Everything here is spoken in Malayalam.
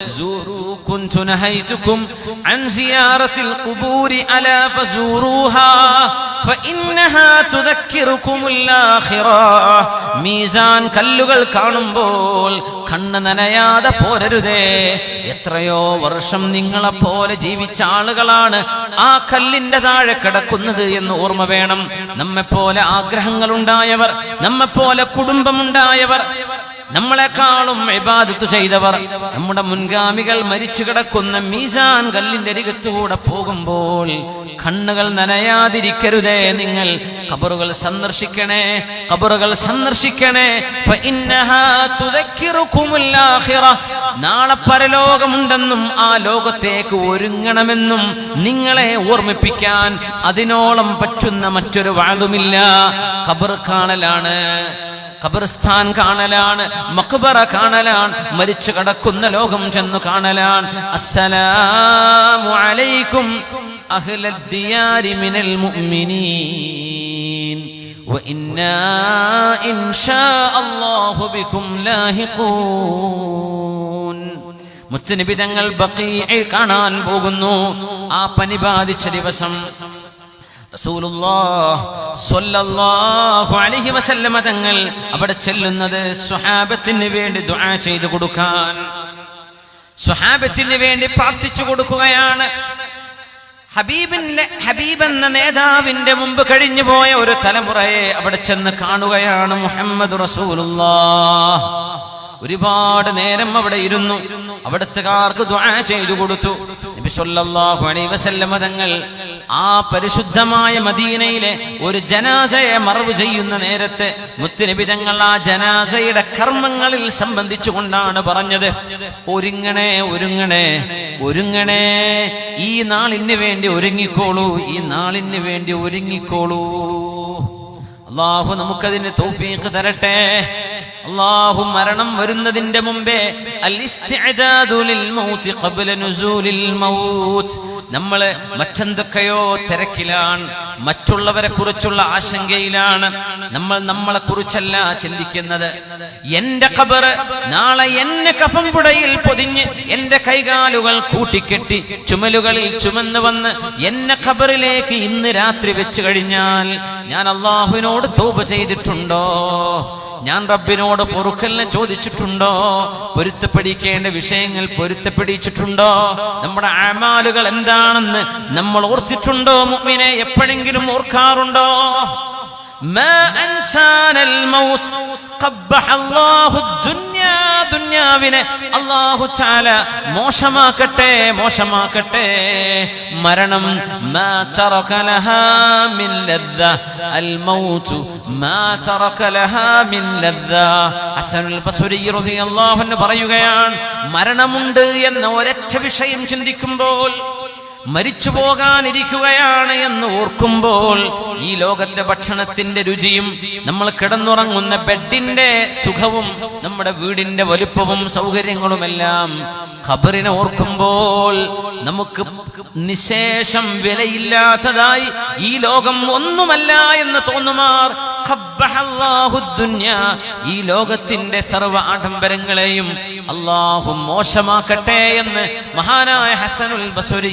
زوروا كنت نهيتكم عن زيارة القبور ألا فزوروها فإنها تذكركم الآخرة മീസാൻ കല്ലുകൾ കാണുമ്പോൾ കണ്ണ് നനയാതെ പോരരുതേ എത്രയോ വർഷം നിങ്ങളെ പോലെ ജീവിച്ച ആളുകളാണ് ആ കല്ലിന്റെ താഴെ കിടക്കുന്നത് എന്ന് ഓർമ്മ വേണം നമ്മെപ്പോലെ ആഗ്രഹങ്ങളുണ്ടായവർ നമ്മെപ്പോലെ കുടുംബമുണ്ടായവർ നമ്മളെക്കാളും ഇബാദത്ത് ചെയ്തവർ. നമ്മുടെ മുൻഗാമികൾ മരിച്ചു കിടക്കുന്ന മീസാൻ കല്ലിന്റെ അരികത്തുകൂടെ പോകുമ്പോൾ കണ്ണുകൾ നനയാതിരിക്കരുതേ നിങ്ങൾ. കബറുകൾ സന്ദർശിക്കണേ കബറുകൾ സന്ദർശിക്കണേ. നാളെ പരലോകമുണ്ടെന്നും ആ ലോകത്തേക്ക് ഒരുങ്ങണമെന്നും നിങ്ങളെ ഓർമ്മിപ്പിക്കാൻ അതിനോളം പറ്റുന്ന മറ്റൊരു വാഴുമില്ല കബർ കാണലാണ്. ഖബർസ്ഥാൻ കാണലാണ് മക്ബറ കാണലാണ് മരിച്ചു കടക്കുന്ന ലോകം ചെന്നു കാണലാണ് അസ്സലാമു അലൈക്കും അഹ്ലദ്ദിയാരി മിനൽ മുഅ്മിനീൻ وإنا إن شاء الله بكم لاهقون മുത്തനബി തങ്ങൾ ബക്കീഇൽ കാണാൻ പോകുന്നു ആ പനി ബാധിച്ച ദിവസം തങ്ങൾ അവിടെ ചെല്ലുന്നത് സ്വഹാബത്തിന് വേണ്ടി ദുആ ചെയ്തു കൊടുക്കാൻ. സ്വഹാബത്തിന് വേണ്ടി പ്രാർത്ഥിച്ചു കൊടുക്കുകയാണ്. ഹബീബിന്റെ ഹബീബ് എന്ന നേതാവിന്റെ മുമ്പ് കഴിഞ്ഞു പോയ ഒരു തലമുറയെ അവിടെ ചെന്ന് കാണുകയാണ് മുഹമ്മദ് റസൂലുള്ള ഒരുപാട് നേരം അവിടെ ഇരുന്നു. അവിടുത്തുകാർക്ക് ദുആ ചെയ്തു കൊടുത്തു. നബി സല്ലല്ലാഹു അലൈഹി വസല്ലമ തങ്ങൾ ആ പരിശുദ്ധമായ മദീനയിലെ ഒരു ജനാസയെ മറവ് ചെയ്യുന്ന നേരത്തെ മുത്തുനബി തങ്ങൾ ആ ജനാസയുടെ കർമ്മങ്ങളിൽ സംബന്ധിച്ചുകൊണ്ടാണ് പറഞ്ഞത്. ഒരുങ്ങണേ ഒരുങ്ങണേ ഒരുങ്ങണേ. ഈ നാളിന് വേണ്ടി ഒരുങ്ങിക്കോളൂ ഈ നാളിന് വേണ്ടി ഒരുങ്ങിക്കോളൂ. അള്ളാഹു നമുക്കതിന് തൗഫീഖ് തരട്ടെ. അള്ളാഹു മരണം വരുന്നതിന്റെ മുമ്പേ നമ്മൾ മറ്റെന്തൊക്കെയോ തിരക്കിലാണ് മറ്റുള്ളവരെ കുറിച്ചുള്ള ആശങ്കയിലാണ് നമ്മൾ നമ്മളെ കുറിച്ചല്ല ചിന്തിക്കുന്നത്. എന്റെ കബറ് നാളെ എന്നെ കഫംപുടയിൽ പൊതിഞ്ഞ് എന്റെ കൈകാലുകൾ കൂട്ടിക്കെട്ടി ചുമലുകളിൽ ചുമന്ന് വന്ന് എന്നെ കബറിലേക്ക് ഇന്ന് രാത്രി വെച്ചു കഴിഞ്ഞാൽ ഞാൻ അള്ളാഹുവിനോട് തോപ ചെയ്തിട്ടുണ്ടോ? ഞാൻ റബ്ബിനോട് പൊറുക്കലിനെ ചോദിച്ചിട്ടുണ്ടോ പൊരുത്തപ്പെടിക്കേണ്ട വിഷയങ്ങൾ പൊരുത്തപ്പെടിച്ചിട്ടുണ്ടോ നമ്മുടെ അമാലുകൾ എന്താണെന്ന് നമ്മൾ ഓർത്തിട്ടുണ്ടോ മുഅ്മിനെ എപ്പോഴെങ്കിലും ഓർക്കാറുണ്ടോ ما أنسانا الموت قبح الله الدنيا ദുന്യാവിനെ അള്ളാഹു ചാല മോശമാക്കട്ടെ മോശമാക്കട്ടെ. മരണം പറയുകയാണ് മരണമുണ്ട് എന്ന ഒരൊറ്റ വിഷയം ചിന്തിക്കുമ്പോൾ മരിച്ചു പോകാനിരിക്കുകയാണ് എന്ന് ഓർക്കുമ്പോൾ ഈ ലോകത്തെ ഭക്ഷണത്തിന്റെ രുചിയും നമ്മൾ കിടന്നുറങ്ങുന്ന ബെഡിന്റെ സുഖവും നമ്മുടെ വീടിന്റെ വലുപ്പവും സൗകര്യങ്ങളുമെല്ലാം ഖബറിനെ ഓർക്കുമ്പോൾ നമുക്ക് നിശേഷം വിലയില്ലാത്തതായി ഈ ലോകം ഒന്നുമല്ല എന്ന് തോന്നുമാർ. ഈ ലോകത്തിന്റെ സർവ ആഡംബരങ്ങളെയും അള്ളാഹു മോശമാക്കട്ടെ എന്ന് മഹാനായ ഹസനുൽ ബസുരി